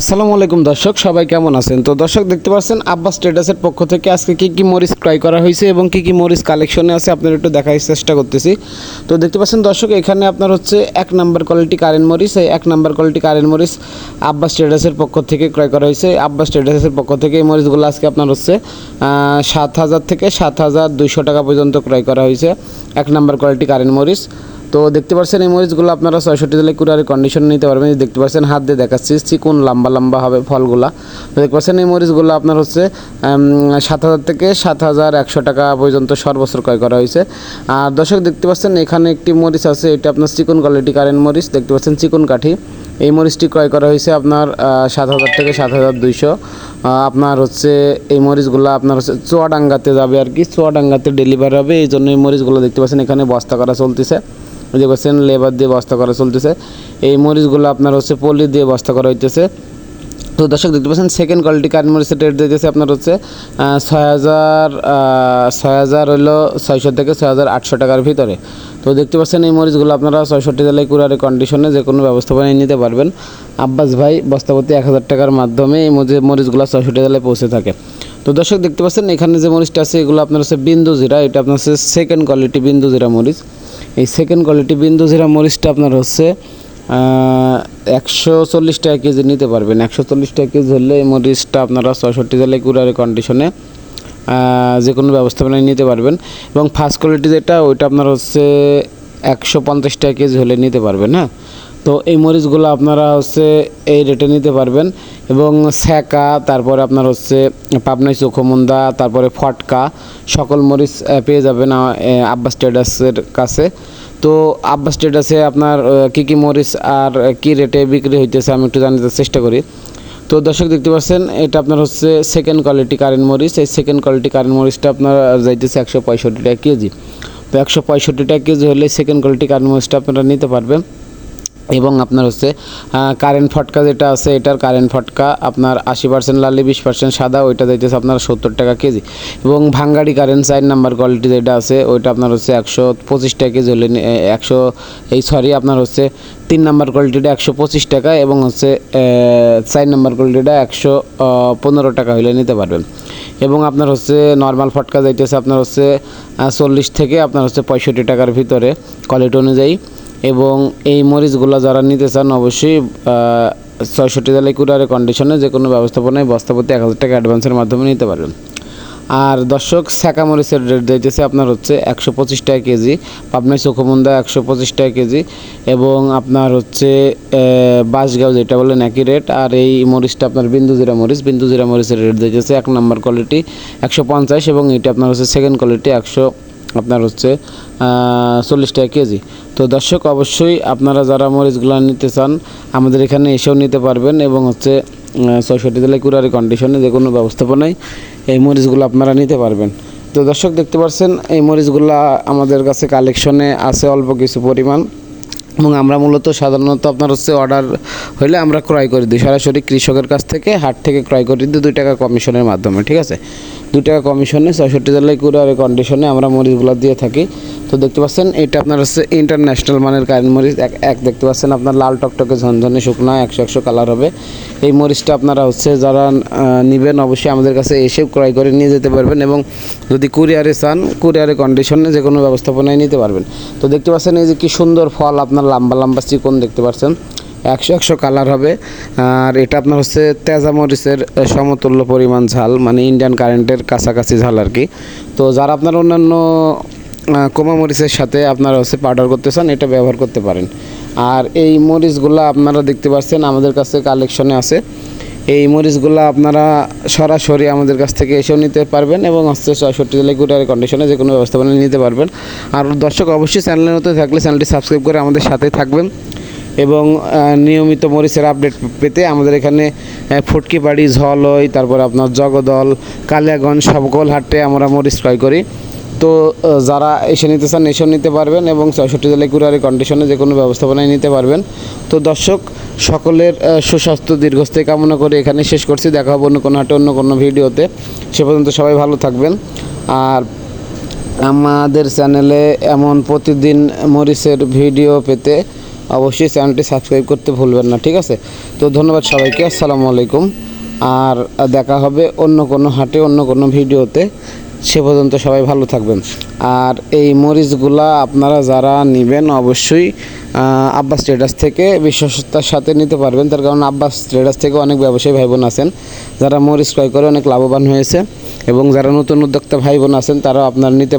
আসসালামু আলাইকুম দর্শক, সবাই কেমন আছেন? তো দর্শক, দেখতে পাচ্ছেন আব্বাস স্টেটাসের পক্ষ থেকে আজকে কি কি মরিচ ক্রয় করা হয়েছে এবং কি কি মরিচ কালেকশনে আছে আপনার একটু দেখার চেষ্টা করতেছি। তো দেখতে পাচ্ছেন দর্শক, এখানে আপনার হচ্ছে এক নাম্বার কোয়ালিটি কারেন্ট মরিচ, এই এক নাম্বার কোয়ালিটি কারেন্ট মরিচ আব্বাস স্টেটাসের পক্ষ থেকে ক্রয় করা হয়েছে। আব্বাস স্টেটাসের পক্ষ থেকে এই মরিচগুলো আজকে আপনার হচ্ছে সাত হাজার থেকে সাত হাজার দুইশো টাকা পর্যন্ত ক্রয় করা হয়েছে। এক নাম্বার কোয়ালিটি কারেন্ট মরিচ। তো দেখতে পাচ্ছেন এই মরিচগুলো আপনারা ছয়ষট্টি দিলে কুড়ারি কন্ডিশন নিতে পারবেন। দেখতে পাচ্ছেন, হাত দিয়ে দেখাচ্ছি চিকুন লম্বা লম্বা হবে ফলগুলা। দেখতে পাচ্ছেন এই মরিচগুলো আপনার হচ্ছে সাত হাজার থেকে সাত হাজার একশো টাকা পর্যন্ত সর্বস্ব ক্রয় করা হয়েছে। আর দর্শক দেখতে পাচ্ছেন, এখানে একটি মরিচ আছে, এটা আপনার চিকন কোয়ালিটি কারেন্ট মরিচ। দেখতে পাচ্ছেন, চিকন কাঠি। এই মরিচটি ক্রয় করা হয়েছে আপনার সাত হাজার থেকে সাত হাজার দুইশো। আপনার হচ্ছে এই মরিচগুলো আপনার হচ্ছে চুয়াডাঙ্গাতে যাবে আর কি, চুয়াডাঙ্গাতে ডেলিভারি হবে। এই জন্য এই মরিচগুলো দেখতে পাচ্ছেন, এখানে বস্তা করা চলতেছে। পাচ্ছেন লেবার দিয়ে বস্তা করা চলতেছে। এই মরিচগুলো আপনার হচ্ছে পলি দিয়ে বস্তা করা হইতেছে। তো দর্শক, দেখতে পাচ্ছেন সেকেন্ড কোয়ালিটি কাঠ মরিচের রেট দিতেছে আপনার হচ্ছে ছয় হাজার ছয় হাজার হলো ছয়শো থেকে ছয় হাজার আটশো টাকার ভিতরে। তো দেখতে পাচ্ছেন, এই মরিচগুলো আপনারা ছয়ষট্টি জেলায় কুড়ারে কন্ডিশনে যে কোনো ব্যবস্থাপনায় নিতে পারবেন। আব্বাস ভাই, বস্তাপতি এক হাজার টাকার মাধ্যমে এই মরিচ- মরিচগুলো ছয়ষট্টি জেলায় পৌঁছে থাকে। তো দর্শক, দেখতে পাচ্ছেন, এখানে যে মরিচটা আছে, এগুলো আপনার হচ্ছে বিন্দু জিরা, এটা আপনার হচ্ছে সেকেন্ড কোয়ালিটি বিন্দু জিরা মরিচ। এই সেকেন্ড কোয়ালিটি বিন্দু জিরা মরিচটা আপনার হচ্ছে একশো চল্লিশ টাকা কেজি নিতে পারবেন। একশো চল্লিশ টাকা কেজি হলে এই মরিচটা আপনারা ছয়ষট্টি জেলায় কুরারে কন্ডিশনে যে কোনো ব্যবস্থাপনায় নিতে পারবেন। এবং ফার্স্ট কোয়ালিটি যেটা, ওইটা আপনার হচ্ছে একশো পঞ্চাশ টাকা কেজি হলে নিতে পারবেন হ্যাঁ? তো এই মরিচগুলো আপনারা হচ্ছে এই রেটে নিতে পারবেন। এবং স্যাকা তারপরে আপনার হচ্ছে পাবনাই চোখমুন্দা, তারপরে ফটকা, সকল মরিচ পেয়ে যাবেন আব্বাস ট্রেডার্সের কাছে। তো আব্বাস স্টেটাসে আপনার কি কি মরিচ আর কি রেটে বিক্রি হইতেছে আমি একটু জানাতে চেষ্টা করি। তো দর্শক দেখতে পাচ্ছেন, এটা আপনার হচ্ছে সেকেন্ড কোয়ালিটি কারেন্ট মরিচ। এই সেকেন্ড কোয়ালিটি কারেন্ট মরিচটা আপনার যাইতেছে একশো পঁয়ষট্টি টাকা কেজি। তো একশো পঁয়ষট্টি টাকা কেজি হলে সেকেন্ড কোয়ালিটি কারেন্ট মরিচটা আপনারা নিতে পারবেন। এবং আপনার হচ্ছে কারেন্ট ফটকা যেটা আছে, এটার কারেন্ট ফটকা আপনার আশি পার্সেন্ট লালি বিশ পার্সেন্ট সাদা, ওইটা যাইতেছে আপনার সত্তর টাকা কেজি। এবং ভাঙ্গাড়ি কারেন্ট চার নাম্বার কোয়ালিটি যেটা আছে, ওইটা আপনার হচ্ছে একশো পঁচিশ টাকা কেজি হলে একশো, এই সরি আপনার হচ্ছে তিন নাম্বার কোয়ালিটিটা একশো পঁচিশ টাকা এবং হচ্ছে চার নাম্বার কোয়ালিটিটা একশো পনেরো টাকা হলে নিতে পারবেন। এবং আপনার হচ্ছে নর্মাল ফটকা যাইতেছে আপনার হচ্ছে চল্লিশ থেকে আপনার হচ্ছে পঁয়ষট্টি টাকার ভিতরে। কোয়ালিটি অনুযায়ী এবং এই মরিচগুলো যারা নিতে চান, অবশ্যই ছয়ষট্টি দালাই কুড়ারে কন্ডিশনে যে কোনো ব্যবস্থাপনায় বস্তাপতি এক হাজার টাকা অ্যাডভান্সের মাধ্যমে নিতে পারবেন। আর দর্শক স্যাকা মরিচের রেট দিতেছে আপনার হচ্ছে একশো পঁচিশ টাকা কেজি পাবনাই চোখমুন্দা একশো পঁচিশ টাকা কেজি এবং আপনার হচ্ছে বাঁশগাঁও যেটা বলেন একই রেট আর এই মরিচটা আপনার বিন্দু জিরা মরিচ বিন্দু জিরা মরিচের রেট দিতেছে এক নম্বর কোয়ালিটি একশো পঞ্চাশ এবং এটা আপনার হচ্ছে সেকেন্ড কোয়ালিটি একশো আপনার হচ্ছে চল্লিশ টাকা কেজি। তো দর্শক, অবশ্যই আপনারা যারা মরিচগুলো নিতে চান, আমাদের এখানে এসেও নিতে পারবেন এবং হচ্ছে ছয়ষট্টি জেলায় কুরারি কন্ডিশনে যে কোনো ব্যবস্থাপনায় এই মরিচগুলো আপনারা নিতে পারবেন। তো দর্শক, দেখতে পাচ্ছেন, এই মরিচগুলো আমাদের কাছে কালেকশনে আছে অল্প কিছু পরিমাণ। এবং আমরা মূলত সাধারণত আপনার হচ্ছে অর্ডার হলে আমরা ক্রয় করে দিই। সরাসরি কৃষকের কাছ থেকে হাট থেকে ক্রয় করে দিই দুই টাকা কমিশনের মাধ্যমে, ঠিক আছে? দু টাকা কমিশনে ছয়ষট্টি জেলায় কুড়ারে কন্ডিশনে আমরা মরিচগুলো দিয়ে থাকি। তো দেখতে পাচ্ছেন, এটা আপনার হচ্ছে ইন্টারন্যাশনাল মানের কারেন্ট মরিচ। এক এক দেখতে পাচ্ছেন, আপনার লাল টকটকে ঝনঝনে শুকনো, একশো একশো কালার হবে। এই মরিচটা আপনারা হচ্ছে যারা নেবেন, অবশ্যই আমাদের কাছে এসে ক্রয় করে নিয়ে যেতে পারবেন এবং যদি কুরিয়ারে চান কুরিয়ারে কন্ডিশনে যে কোনো ব্যবস্থাপনায় নিতে পারবেন। তো দেখতে পাচ্ছেন, এই যে কি সুন্দর ফল, আপনার লম্বা লম্বা চিকন দেখতে পাচ্ছেন। একশো একশো কালার হবে। আর এটা আপনার হচ্ছে তেজা মরিচের সমতুল্য পরিমাণ ঝাল মানে ইন্ডিয়ান কারেন্টের কাছাকাছি ঝাল আর কি। তো যারা আপনার অন্যান্য কোমা মরিচের সাথে আপনারা হচ্ছে পাউডার করতে চান, এটা ব্যবহার করতে পারেন। আর এই মরিচগুলো আপনারা দেখতে পাচ্ছেন, আমাদের কাছে কালেকশনে আছে। এই মরিচগুলো আপনারা সরাসরি আমাদের কাছ থেকে এসেও নিতে পারবেন এবং হচ্ছে ছয়ষট্টি জেলায় গুটার কন্ডিশনে যে কোনো ব্যবস্থাপনা নিতে পারবেন। আর দর্শক, অবশ্যই চ্যানেলের মধ্যে থাকলে চ্যানেলটি সাবস্ক্রাইব করে আমাদের সাথেই থাকবেন। এবং নিয়মিত মরিচের আপডেট পেতে আমাদের এখানে ফুটকি বাড়ি, ঝলই, তারপর আপনার জগদল, কালিয়াগঞ্জ সকল হাটে আমরা মরিচ ক্রয় করি। তো যারা এসে নিতে চান এসেও নিতে পারবেন এবং ছয়ষট্টি জেলায় কুড়ারি কন্ডিশনে যে কোনো ব্যবস্থাপনায় নিতে পারবেন। তো দর্শক, সকলের সুস্বাস্থ্য দীর্ঘস্থায়ী কামনা করে এখানে শেষ করছি। দেখা হবে অন্য কোনো হাটে, অন্য কোনো ভিডিওতে। সে পর্যন্ত সবাই ভালো থাকবেন। আর আমাদের চ্যানেলে এমন প্রতিদিন মরিচের ভিডিও পেতে অবশ্যই চ্যানেলটি সাবস্ক্রাইব করতে ভুলবেন না, ঠিক আছে? তো ধন্যবাদ সবাইকে, আসসালামু আলাইকুম। আর দেখা হবে অন্য কোনো হাটে, অন্য কোনো ভিডিওতে। সে পর্যন্ত সবাই ভালো থাকবেন। আর এই মরিচগুলা আপনারা যারা নেবেন অবশ্যই আব্বাস ট্রেডার্স থেকে বিশ্বস্ততার সাথে নিতে পারবেন। তার কারণ আব্বাস ট্রেডার্স থেকে অনেক ব্যবসায়ী ভাই বোন আছেন। যারা মরিচ ক্রয় করে অনেক লাভবান হয়েছে এবং যারা নতুন উদ্যোক্তা ভাই বোন আছেন, তারাও আপনারা নিতে